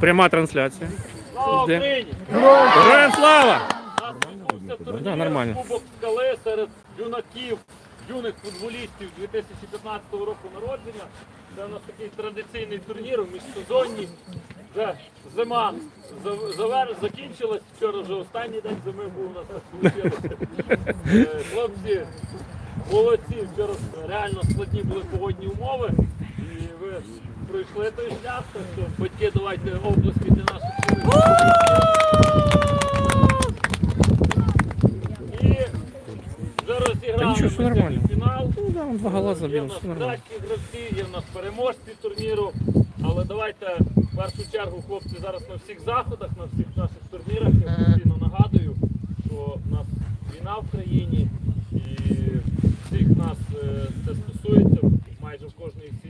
Пряма трансляція. Слава? Україні! Героям слава! Нас відбувся турнір Да, нормально. Кубок скали серед юнаків, юних футболістів 2015 року народження. Це у нас такий традиційний турнір у міжсезонні. Вже зима завер... закінчилась. Вчора вже останній день зими був у нас вийшло. Е, Хлопці молодці, вчора реально складні були погодні умови. Ви пройшли той шлях, так що батьки давайте обласки для наших і вже розіграли фінал. Ну, да, он два гола Є в нас все нормально. кращі гравці, є в нас переможці турніру. Але давайте в першу чергу хлопці зараз на всіх заходах, на всіх наших турнірах. Я постійно нагадую, що в нас війна в країні і всіх нас е, це стосується. Майже в кожній сім'ї, в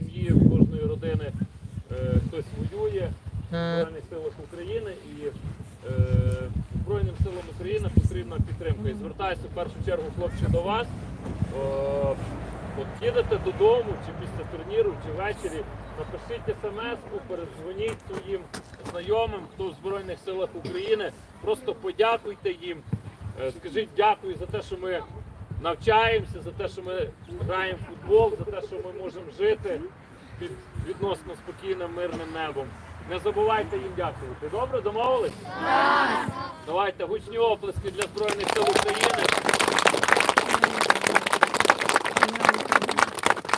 кожної родини е, хтось воює в Збройних силах України і е, Збройним силам України потрібна підтримка. І звертаюся в першу чергу хлопці до вас. От їдете додому, чи після турніру, чи ввечері, напишіть смс-ку, передзвоніть своїм знайомим, хто в Збройних силах України. Просто подякуйте їм. Е, Скажіть дякую за те, що ми навчаємося, за те, що ми граємо в футбол, за те, що ми можемо жити під відносно спокійним мирним небом. Не забувайте їм дякувати. Добре, домовились? Давайте гучні оплески для Збройних сил України.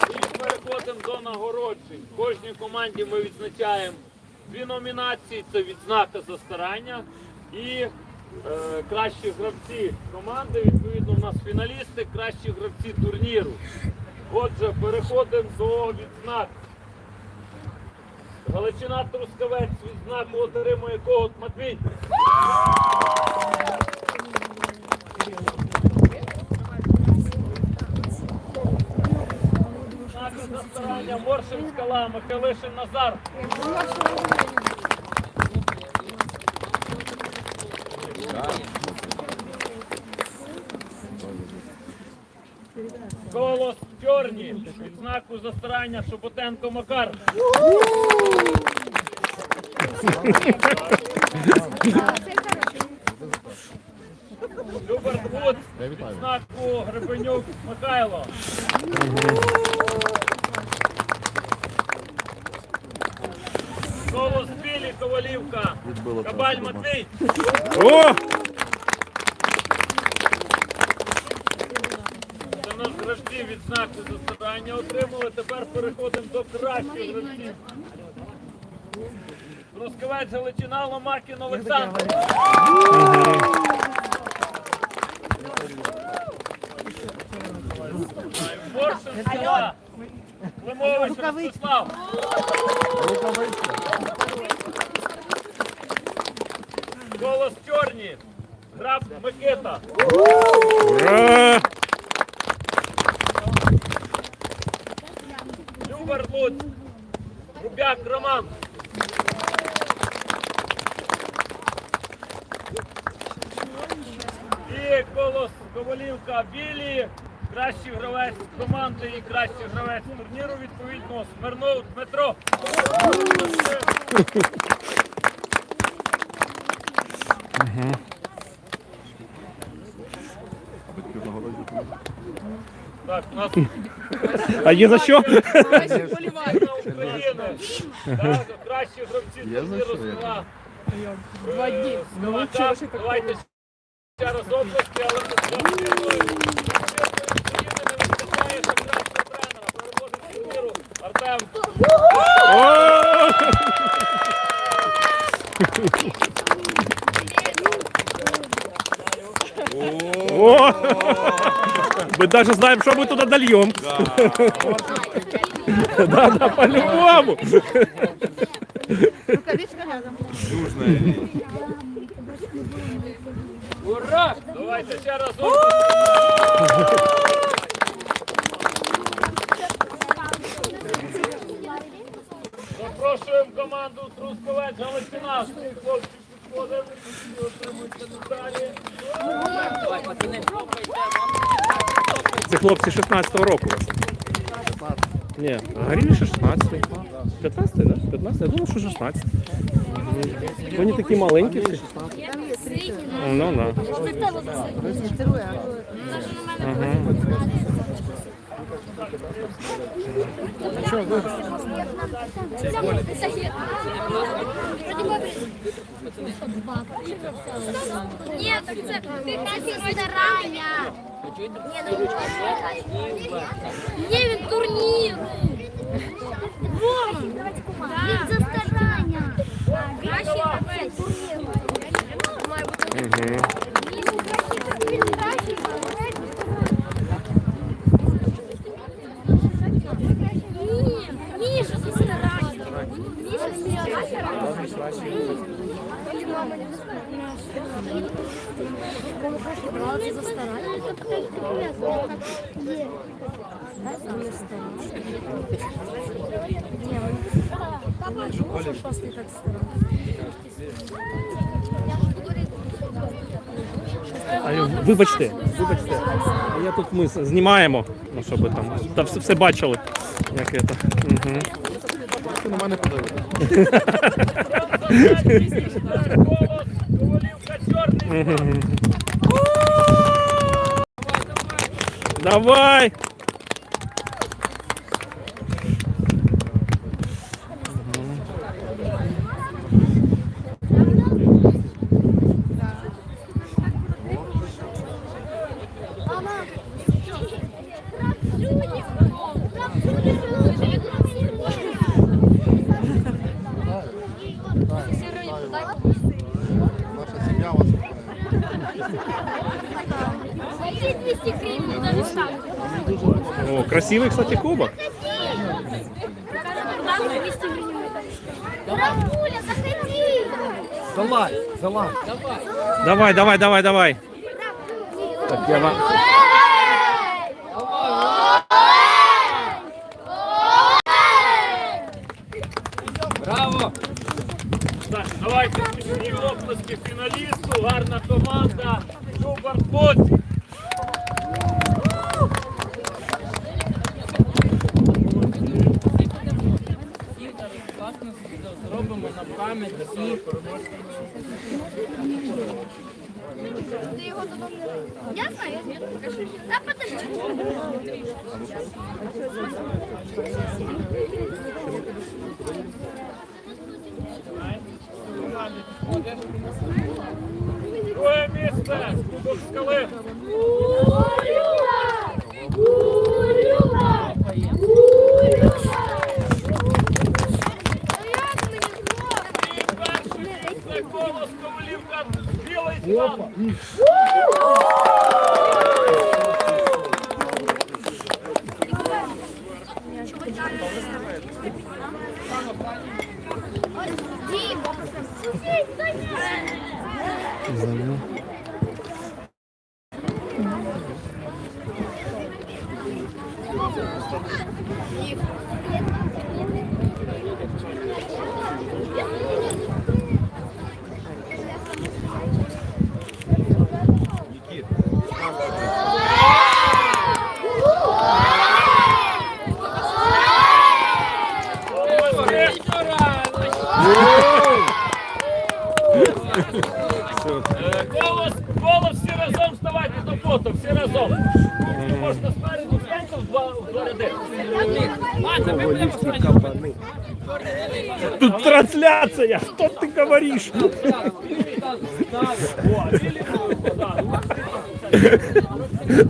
І переходимо до нагороджень. Кожній команді ми відзначаємо дві номінації: це відзнака за старання і е, кращі гравці команди. Відповідно, у нас фіналісти, кращі гравці турніру. Отже, переходимо до відзнак. Галичина Трускавець відзнаку отримує Когут Матвій. За старання Моршин Скала, Михайлишин Назар. Колос Чорні. Відзнаку за старання Шепотенко Макар. Люберт Вуд. Відзнаку Гребенюк Михайло. Колос Білі Ковалівка. Кабаль Матвій. Гравці відзнаки отримали. Тепер переходимо до кращих гравців. Трускавець Галичина Ломакін Олександр. Боршин Села. Климович Ростислав. Голос Чорні. Граб Микита. Ура! Рубяк Роман. І колос Ковалівка Білі. Кращий гравець команди і кращий гравець турніру відповідно Смирнов Дмитро. Так, у нас А є за що? Збірна України. Так, Кращі гравці турніру села. Два дні. Давайте ще раз області, але ми хлопці України не вистачає ще кращого тренера. Переможець турніру Артем. О! Мы даже знаем, что мы туда дольем. Да, да, по-любому. Рукавичка рядом. Ура! Давайте ще раз області. Запрошуємо команду Трусковець Галичина. Хлопці підходимо і отримуйте деталі. Це хлопці 16-го року. Ні, горіли 16. 15, да? 15? Я думав, що 16. Вони такі маленькі всі. Ну, да. Ага. Ні, так це старання. Ні, ну він турнір. Він за старання. Краще це турнір. Має бути. Угу. Він кращий. Ні, Міша за старання. Міша за старання. Алло, вибачте, вибачте. Я тут ми знімаємо, ну щоб ви там та все, все бачили. Як це. Угу. на мене подивитися. Давай! Наша О, красивий, кстати, кубок. Там 200 гривень. Рамуля, заходи. Залазь, залазь. Давай, давай, давай, давай. Так, я вам. Так, давайте смішні оплески фіналісту, гарна команда. Супер хлопці. Друге місце. Кубок скали. І перший це голос Ковалівка білий стан. Е, Голос, голос, всі разом вставайте до фото, всі разом. Можна спереду встаньте в два, в два ряди. Тут Что ты говоришь?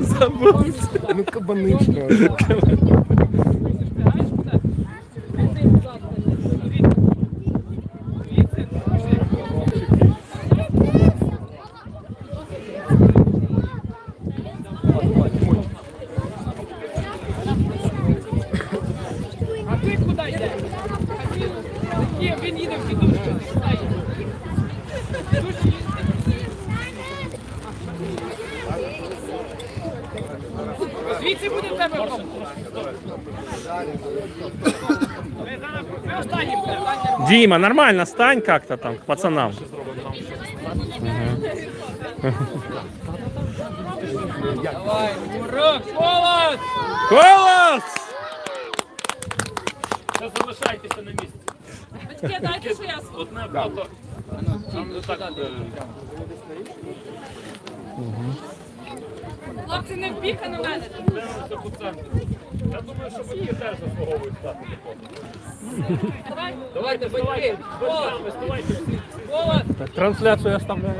Забыл. Ну кабанично. Дима, нормально, стань как-то там к пацанам. Давай, урок, голос! Голос! Не залишайтеся на місці. Батьки, дайте ще. Одне фото. Там не так. Хлопці, не вбіка на мене. Я думаю, що батьки теж заслуговують стати. Давай. Давайте, батьки. Вова, трансляцію я оставляю.